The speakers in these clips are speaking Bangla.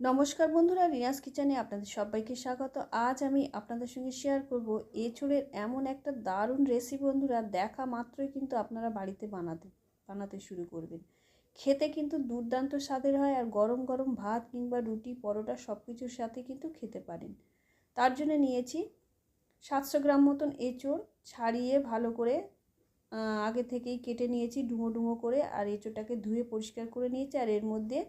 নমস্কার বন্ধুরা, রিয়াজ কিচেনে আপনাদের সবাইকে স্বাগত। আজ আমি আপনাদের সঙ্গে শেয়ার করব এঁচড়ের এমন একটা দারুণ রেসিপি বন্ধুরা, দেখা মাত্রই কিন্তু আপনারা বাড়িতে বানাতে বানাতে শুরু করবেন। খেতে কিন্তু দুর্দান্ত স্বাদের হয় আর গরম গরম ভাত কিংবা রুটি, পরোটা সব কিছুর সাথে কিন্তু খেতে পারেন। তার জন্য নিয়েছি সাতশো গ্রাম মতন এঁচড় ছাড়িয়ে ভালো করে আগে থেকেই কেটে নিয়েছি ডুমো ডুমো করে, আর এঁচড়টাকে ধুয়ে পরিষ্কার করে নিয়েছি, আর এর মধ্যে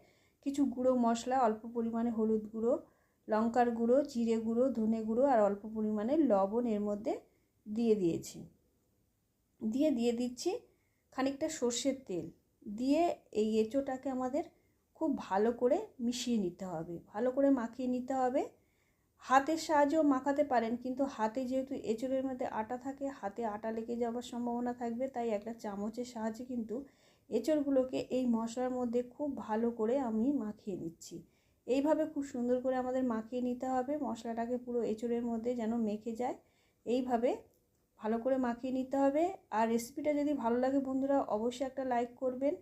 কিছু গুঁড়ো মশলা, অল্প পরিমাণে হলুদ গুঁড়ো, লঙ্কার গুঁড়ো, জিরে গুঁড়ো, ধনে গুঁড়ো আর অল্প পরিমাণে লবণ এর মধ্যে দিয়ে দিয়েছি। দিয়ে দিয়ে দিচ্ছি খানিকটা সর্ষের তেল। দিয়ে এই এঁচোটাকে আমাদের খুব ভালো করে মিশিয়ে নিতে হবে। ভালো করে মাখিয়ে নিতে হবে। হাতের সাহায্যেও মাখাতে পারেন, কিন্তু হাতে যেহেতু এঁচড়ের মধ্যে আটা থাকে, হাতে আটা লেগে যাওয়ার সম্ভাবনা থাকবে, তাই একটা চামচের সাহায্যে কিন্তু এঁচড়গুলোকে এই মশলার মধ্যে খুব ভালো করে আমি মাখিয়ে নিচ্ছি। এইভাবে খুব সুন্দর করে আমাদের মাখিয়ে নিতে হবে। মশলাটাকে পুরো এঁচড়ের মধ্যে যেন মেখে যায়। এইভাবে ভালো করে মাখিয়ে নিতে হবে। আর রেসিপিটা যদি ভালো লাগে বন্ধুরা, অবশ্যই একটা লাইক করবেন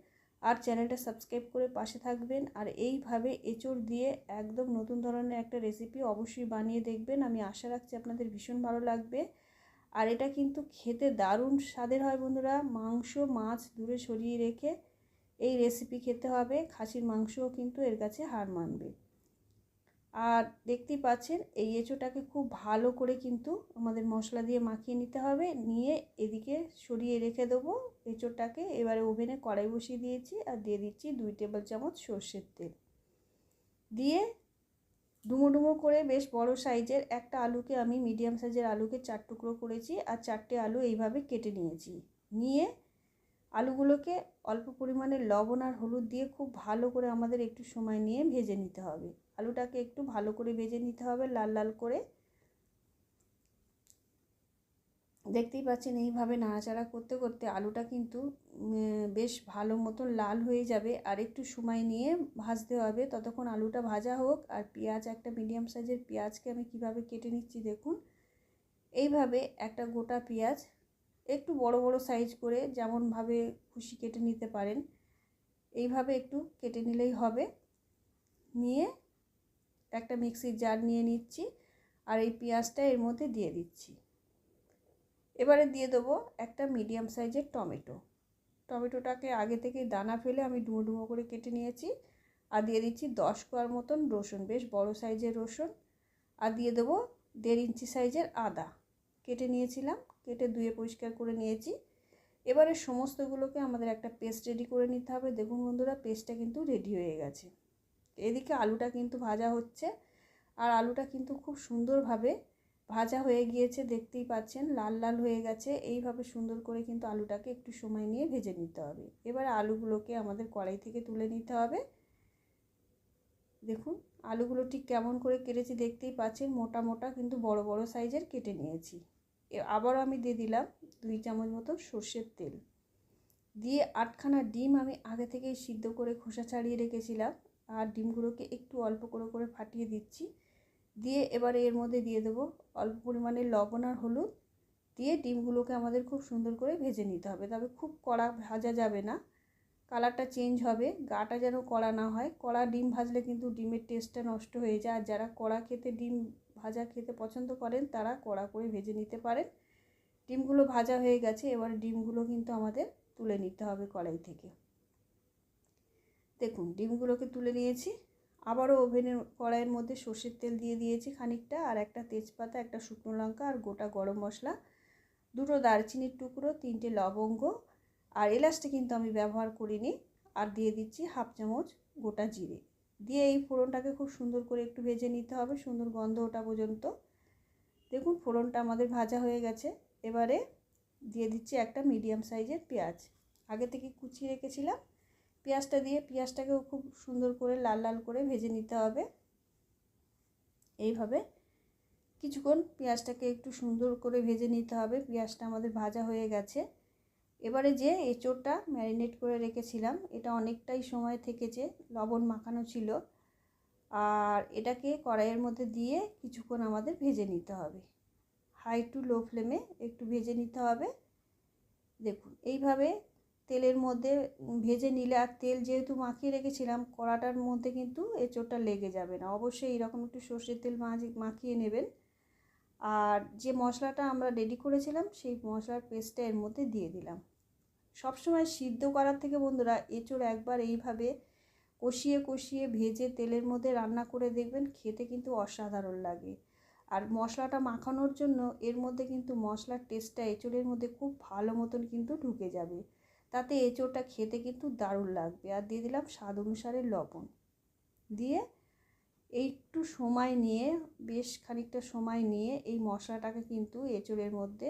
আর চ্যানেলটা সাবস্ক্রাইব করে পাশে থাকবেন। আর এইভাবে এঁচড় দিয়ে একদম নতুন ধরনের একটা রেসিপি অবশ্যই বানিয়ে দেখবেন। আমি আশা রাখছি আপনাদের ভীষণ ভালো লাগবে। আর এটা কিন্তু খেতে দারুণ স্বাদের হয় বন্ধুরা। মাংস, মাছ দূরে সরিয়ে রেখে এই রেসিপি খেতে হবে। খাসির মাংসও কিন্তু এর কাছে হার মানবে। আর দেখতেই পাচ্ছেন, এই এঁচোটাকে খুব ভালো করে কিন্তু আমাদের মশলা দিয়ে মাখিয়ে নিতে হবে। নিয়ে এদিকে সরিয়ে রেখে দেবো এঁচোটাকে। এবারে ওভেনে কড়াই বসিয়ে দিয়েছি আর দিয়ে দিচ্ছি দুই টেবিল চামচ সর্ষের তেল। দিয়ে ডুমো ডুমো করে বেশ বড় সাইজের একটা আলুকে আমি মিডিয়াম সাইজের আলুকে চার টুকরো করেছি আর চারটে আলু এইভাবে কেটে নিয়েছি। নিয়ে আলুগুলোকে অল্প পরিমাণে লবণ আর হলুদ দিয়ে খুব ভালো করে আমাদের একটু সময় নিয়ে ভেজে নিতে হবে। আলুটাকে একটু ভালো করে ভেজে নিতে হবে, লাল লাল করে। দেখতেই পাচ্ছেন এইভাবে নাড়াচাড়া করতে করতে আলুটা কিন্তু বেশ ভালো মতন লাল হয়ে যাবে। আর একটু সময় নিয়ে ভাজতে হবে। ততক্ষণ আলুটা ভাজা হোক আর পেঁয়াজ, একটা মিডিয়াম সাইজের পেঁয়াজকে আমি কীভাবে কেটে নিচ্ছি দেখুন। এইভাবে একটা গোটা পেঁয়াজ একটু বড় বড় সাইজ করে যেমনভাবে খুশি কেটে নিতে পারেন, এইভাবে একটু কেটে নিলেই হবে। নিয়ে একটা মিক্সির জার নিয়ে নিচ্ছি আর এই পেঁয়াজটা এর মধ্যে দিয়ে দিচ্ছি। এবারে দিয়ে দেবো একটা মিডিয়াম সাইজের টমেটো। টমেটোটাকে আগে থেকে দানা ফেলে আমি ডুমো ডুমো করে কেটে নিয়েছি। আর দিয়ে দিচ্ছি দশ কোয়ার মতন রসুন, বেশ বড় সাইজের রসুন। আর দিয়ে দেবো দেড় ইঞ্চি সাইজের আদা। কেটে নিয়েছিলাম, কেটে ধুয়ে পরিষ্কার করে নিয়েছি। এবারে সমস্তগুলোকে আমাদের একটা পেস্ট রেডি করে নিতে হবে। দেখুন বন্ধুরা, পেস্টটা কিন্তু রেডি হয়ে গেছে। এদিকে আলুটা কিন্তু ভাজা হচ্ছে। আর আলুটা কিন্তু খুব সুন্দরভাবে ভাজা হয়ে গিয়েছে, দেখতেই পাচ্ছেন, লাল লাল হয়ে গেছে। এইভাবে সুন্দর করে কিন্তু আলুটাকে একটু সময় নিয়ে ভেজে নিতে হবে। এবার আলুগুলোকে আমাদের কড়াই থেকে তুলে নিতে হবে। দেখুন, আলুগুলো ঠিক কেমন করে কেটেছি, দেখতেই পাচ্ছেন, মোটা মোটা কিন্তু বড় বড় সাইজের কেটে নিয়েছি। আবারও আমি দিয়ে দিলাম দুই চামচ মতো সর্ষের তেল। দিয়ে আটখানা ডিম আমি আগে থেকেই সিদ্ধ করে খোসা ছাড়িয়ে রেখেছিলাম। আর ডিমগুলোকে একটু অল্প করে করে ফাটিয়ে দিচ্ছি। দিয়ে এবারে এর মধ্যে দিয়ে দেবো অল্প পরিমাণে লবণ আর হলুদ দিয়ে ডিমগুলোকে আমাদের খুব সুন্দর করে ভেজে নিতে হবে। তবে খুব কড়া ভাজা যাবে না। কালারটা চেঞ্জ হবে। গাটা যেন কড়া না হয়। কড়া ডিম ভাজলে কিন্তু ডিমের টেস্টটা নষ্ট হয়ে যায়। আর যারা কড়া খেতে ডিম ভাজা খেতে পছন্দ করেন, তারা কড়া করে ভেজে নিতে পারেন। ডিমগুলো ভাজা হয়ে গেছে। এবার ডিমগুলো কিন্তু আমাদের তুলে নিতে হবে কড়াই থেকে। দেখুন, ডিমগুলোকে তুলে নিয়েছি। আবারও ওভেনের কড়াইয়ের মধ্যে সর্ষের তেল দিয়ে দিয়েছি খানিকটা, আর একটা তেজপাতা, একটা শুকনো লঙ্কা, আর গোটা গরম মশলা। দুটো দারচিনির টুকরো, তিনটে লবঙ্গ, আর এলাচটা কিন্তু আমি ব্যবহার করিনি। আর দিয়ে দিচ্ছি হাফ চামচ গোটা জিরে। দিয়ে এই ফোড়নটাকে খুব সুন্দর করে একটু ভেজে নিতে হবে, সুন্দর গন্ধ ওটা পর্যন্ত। দেখুন, ফোড়নটা আমাদের ভাজা হয়ে গেছে। এবারে দিয়ে দিচ্ছি একটা মিডিয়াম সাইজের পেঁয়াজ। আগে থেকে কুচিয়ে রেখেছিলাম পেঁয়াজটা দিয়ে পেঁয়াজটাকেও খুব সুন্দর করে লাল লাল করে ভেজে নিতে হবে। এইভাবে কিছুক্ষণ পেঁয়াজটাকে একটু সুন্দর করে ভেজে নিতে হবে। পেঁয়াজটা আমাদের ভাজা হয়ে গেছে। এবারে যে এঁচোড়টা ম্যারিনেট করে রেখেছিলাম, এটা অনেকটাই সময় থেকেছে, লবণ মাখানো ছিল। আর এটাকে কড়াইয়ের মধ্যে দিয়ে কিছুক্ষণ আমাদের ভেজে নিতে হবে। হাই টু লো ফ্লেমে একটু ভেজে নিতে হবে। দেখুন, এইভাবে তেলের মধ্যে ভেজে নিলে আর তেল যেহেতু মাখিয়ে রেখেছিলাম, কড়াটার মধ্যে কিন্তু এঁচোড়টা লেগে যাবে না। অবশ্যই এরকম একটু সর্ষের তেল মাখিয়ে নেবেন। আর যে মশলাটা আমরা রেডি করেছিলাম, সেই মশলার পেস্টটা এর মধ্যে দিয়ে দিলাম। সবসময় সিদ্ধ করার থেকে বন্ধুরা, এঁচোড় একবার এইভাবে কষিয়ে কষিয়ে ভেজে তেলের মধ্যে রান্না করে দেখবেন, খেতে কিন্তু অসাধারণ লাগে। আর মশলাটা মাখানোর জন্য এর মধ্যে কিন্তু মশলার টেস্টটা এঁচোড়ের মধ্যে খুব ভালো মতন কিন্তু ঢুকে যাবে। তাতে এঁচোড়টা খেতে কিন্তু দারুণ লাগবে। আর দিয়ে দিলাম স্বাদ অনুসারে লবণ। দিয়ে একটু সময় নিয়ে, বেশ খানিকটা সময় নিয়ে এই মশলাটাকে কিন্তু এঁচোড়ের মধ্যে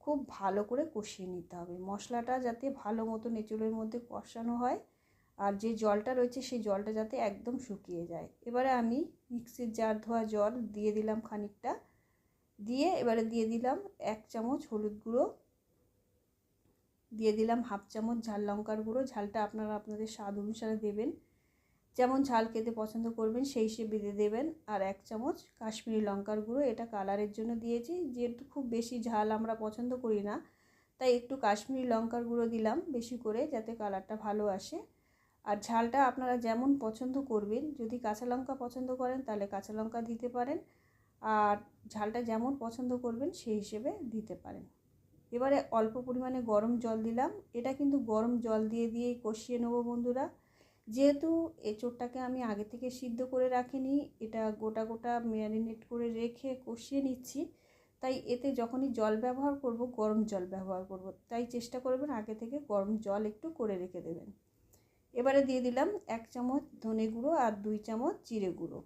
খুব ভালো করে কষিয়ে নিতে হবে। মশলাটা যাতে ভালো মতন এঁচোড়ের মধ্যে কষানো হয় আর যে জলটা রয়েছে সেই জলটা যাতে একদম শুকিয়ে যায়। এবারে আমি মিক্সির জার ধোয়া জল দিয়ে দিলাম খানিকটা। দিয়ে এবারে দিয়ে দিলাম এক চামচ হলুদ গুঁড়ো দিয়ে দিলাম হাফ চামচ ঝাল লঙ্কার গুঁড়ো। ঝালটা আপনারা আপনাদের স্বাদ অনুসারে দেবেন। যেমন ঝাল খেতে পছন্দ করবেন, সেই হিসেবে দিয়ে দেবেন। আর এক চামচ কাশ্মীরি লঙ্কার গুঁড়ো, এটা কালারের জন্য দিয়েছি। যেহেতু খুব বেশি ঝাল আমরা পছন্দ করি না, তাই একটু কাশ্মীরি লঙ্কার গুঁড়ো দিলাম বেশি করে, যাতে কালারটা ভালো আসে। আর ঝালটা আপনারা যেমন পছন্দ করবেন, যদি কাঁচা লঙ্কা পছন্দ করেন, তাহলে কাঁচা লঙ্কা দিতে পারেন। আর ঝালটা যেমন পছন্দ করবেন, সেই হিসেবে দিতে পারেন। এবারে অল্প পরিমাণে গরম জল দিলাম। এটা কিন্তু গরম জল দিয়ে দিয়েই কষিয়ে নেব বন্ধুরা। যেহেতু এঁচোড়টাকে আমি আগে থেকে সিদ্ধ করে রাখিনি, এটা গোটা গোটা ম্যারিনেট করে রেখে কষিয়ে নিচ্ছি। তাই এতে যখনই জল ব্যবহার করব, গরম জল ব্যবহার করব। তাই চেষ্টা করবেন আগে থেকে গরম জল একটু করে রেখে দেবেন। এবারে দিয়ে দিলাম এক চামচ ধনে গুঁড়ো আর দুই চামচ জিরে গুঁড়ো।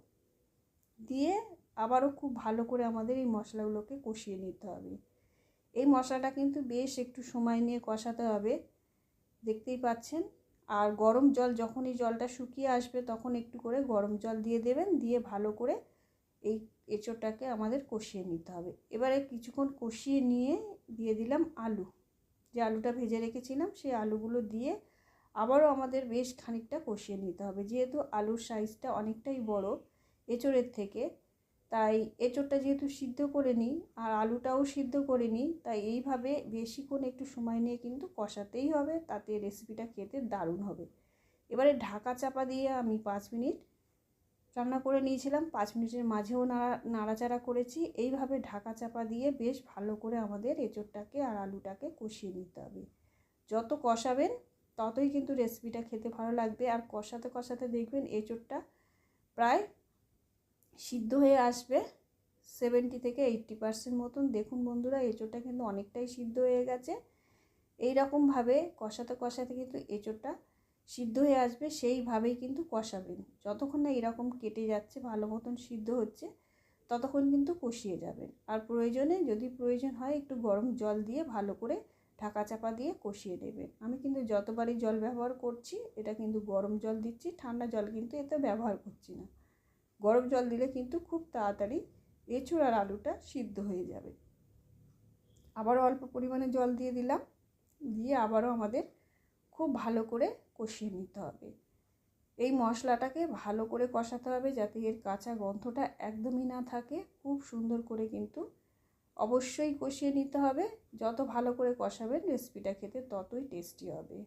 দিয়ে আবারও খুব ভালো করে আমাদের এই মশলাগুলোকে কষিয়ে নিতে হবে। এই মশলাটা কিন্তু বেশ একটু সময় নিয়ে কষাতে হবে। দেখতেই পাচ্ছেন? আর গরম জল, যখনই জলটা শুকিয়ে আসবে, তখন একটু করে গরম জল দিয়ে দেবেন, দিয়ে ভালো করে এই এঁচোড়টাকে আমাদের কষিয়ে নিতে হবে। এবারে কিছুক্ষণ কষিয়ে নিয়ে দিয়ে দিলাম আলু। যে আলুটা ভেজে রেখেছিলাম, সেই আলুগুলো দিয়ে আবারও আমাদের বেশ খানিকটা কষিয়ে নিতে হবে। যেহেতু আলুর সাইজটা অনেকটাই বড়, এঁচোড়ের থেকে তাই এঁচোড়টা যেহেতু সিদ্ধ করে নিই আর আলুটাও সিদ্ধ করে নিই, তাই এইভাবে বেশিক্ষণ একটু সময় নিয়ে কিন্তু কষাতেই হবে, তাতে রেসিপিটা খেতে দারুণ হবে। এবারে ঢাকা চাপা দিয়ে আমি পাঁচ মিনিট রান্না করে নিয়েছিলাম, পাঁচ মিনিটের মাঝেও নাড়া, নাড়াচাড়া করেছি। এইভাবে ঢাকা চাপা দিয়ে বেশ ভালো করে আমাদের এঁচোড়টাকে আর আলুটাকে কষিয়ে নিতে হবে। যত কষাবেন ততই কিন্তু রেসিপিটা খেতে ভালো লাগবে। আর কষাতে কষাতে দেখবেন এঁচোড়টা প্রায় সিদ্ধ হয়ে আসবে সেভেন্টি থেকে এইট্টি পার্সেন্ট মতন। দেখুন বন্ধুরা, এঁচোড়টা কিন্তু অনেকটাই সিদ্ধ হয়ে গেছে। এই রকমভাবে কষাতে কষাতে কিন্তু এঁচোড়টা সিদ্ধ হয়ে আসবে, সেইভাবেই কিন্তু কষাবেন। যতক্ষণ না এরকম কেটে যাচ্ছে, ভালো মতন সিদ্ধ হচ্ছে, ততক্ষণ কিন্তু কষিয়ে যাবেন। আর প্রয়োজনে যদি প্রয়োজন হয়, একটু গরম জল দিয়ে ভালো করে ঢাকা চাপা দিয়ে কষিয়ে নেবেন। আমি কিন্তু যতবারই জল ব্যবহার করছি, এটা কিন্তু গরম জল দিচ্ছি, ঠান্ডা জল কিন্তু এতে ব্যবহার করছি না। গরম জল দিলে কিন্তু খুব তাড়াতাড়ি এঁচুড় আর আলুটা সিদ্ধ হয়ে যাবে। আবারও অল্প পরিমাণে জল দিয়ে দিলাম, দিয়ে আবারও আমাদের খুব ভালো করে কষিয়ে নিতে হবে। এই মশলাটাকে ভালো করে কষাতে হবে যাতে এর কাঁচা গন্ধটা একদমই না থাকে। খুব সুন্দর করে কিন্তু অবশ্যই কষিয়ে নিতে হবে। যত ভালো করে কষাবেন রেসিপিটা খেতে ততই টেস্টি হবে।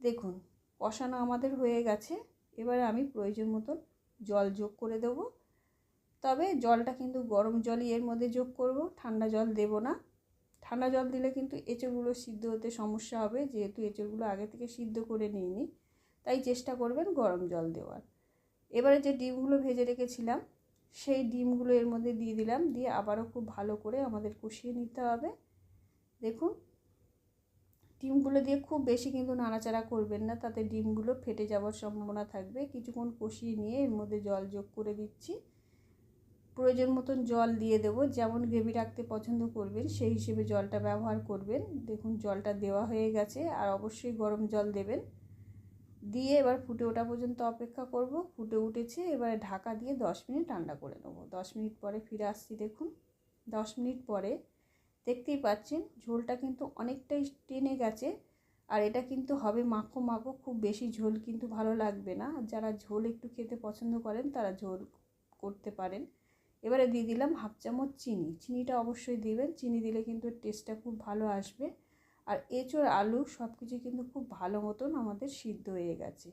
দেখুন, কষানো আমাদের হয়ে গেছে। এবারে আমি প্রয়োজন মতন জল যোগ করে দেবো। তবে জলটা কিন্তু গরম জলই এর মধ্যে যোগ করব, ঠান্ডা জল দেব না। ঠান্ডা জল দিলে কিন্তু এঁচোড়গুলো সিদ্ধ হতে সমস্যা হবে, যেহেতু এঁচোড়গুলো আগে থেকে সিদ্ধ করে নিইনি, তাই চেষ্টা করবেন গরম জল দেওয়ার। এবারে যে ডিমগুলো ভেজে রেখেছিলাম, সেই ডিমগুলো এর মধ্যে দিয়ে দিলাম, দিয়ে আবারও খুব ভালো করে আমাদের কষিয়ে নিতে হবে। দেখুন ডিমগুলো দিয়ে খুব বেশি কিন্তু নাড়াচাড়া করবেন না, তাতে ডিমগুলো ফেটে যাওয়ার সম্ভাবনা থাকবে। কিছুক্ষণ কষিয়ে নিয়ে এর মধ্যে জল যোগ করে দিচ্ছি। প্রয়োজন মতন জল দিয়ে দেবো, যেমন গ্রেভি রাখতে পছন্দ করবেন, সেই হিসেবে জলটা ব্যবহার করবেন। দেখুন, জলটা দেওয়া হয়ে গেছে, আর অবশ্যই গরম জল দেবেন। দিয়ে এবার ফুটে ওঠা পর্যন্ত অপেক্ষা করব। ফুটে উঠেছে, এবারে ঢাকা দিয়ে দশ মিনিট ঠান্ডা করে নেব। দশ মিনিট পরে ফিরে আসছি, দেখুন। দশ মিনিট পরে দেখতেই পাচ্ছেন, ঝোলটা কিন্তু অনেকটাই টেনে গেছে। আর এটা কিন্তু হবে মাখো মাখো, খুব বেশি ঝোল কিন্তু ভালো লাগবে না। যারা ঝোল একটু খেতে পছন্দ করেন, তারা ঝোল করতে পারেন। এবারে দিয়ে দিলাম হাফ চামচ চিনি। চিনিটা অবশ্যই দিবেন। চিনি দিলে কিন্তু টেস্টটা খুব ভালো আসবে। আর এঁচোড়, আলু সব কিছু কিন্তু খুব ভালো মতন আমাদের সিদ্ধ হয়ে গেছে।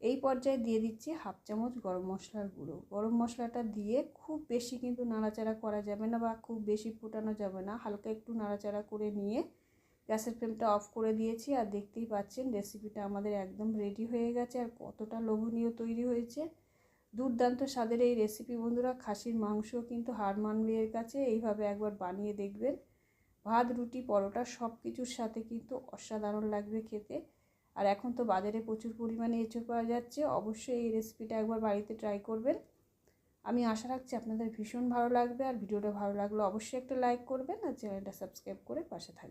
এই পর্যায়ে দিয়ে দিচ্ছি হাফ চামচ গরম মশলার গুঁড়ো। গরম মশলাটা দিয়ে খুব বেশি কিন্তু নাড়াচাড়া করা যাবে না বা খুব বেশি ফোটানো যাবে না। হালকা একটু নাড়াচাড়া করে নিয়ে গ্যাসের ফ্লেমটা অফ করে দিয়েছি আর দেখতেই পাচ্ছেন রেসিপিটা আমাদের একদম রেডি হয়ে গেছে আর কতটা লোভনীয় তৈরি হয়েছে। দুর্দান্ত স্বাদের এই রেসিপি বন্ধুরা। খাসির মাংস কিন্তু হার মানবে কাছে। এইভাবে একবার বানিয়ে দেখবেন। ভাত, রুটি, পরোটা সব কিছুর সাথে কিন্তু অসাধারণ লাগবে খেতে। আর এখন তো বাজারে প্রচুর পরিমাণে এঁচো পাওয়া যাচ্ছে। অবশ্যই এই রেসিপিটা একবার বাড়িতে ট্রাই করবেন। আমি আশা রাখছি আপনাদের ভীষণ ভালো লাগবে। আর ভিডিওটা ভালো লাগলে অবশ্যই একটা লাইক করবেন আর চ্যানেলটা সাবস্ক্রাইব করে পাশে থাকবেন।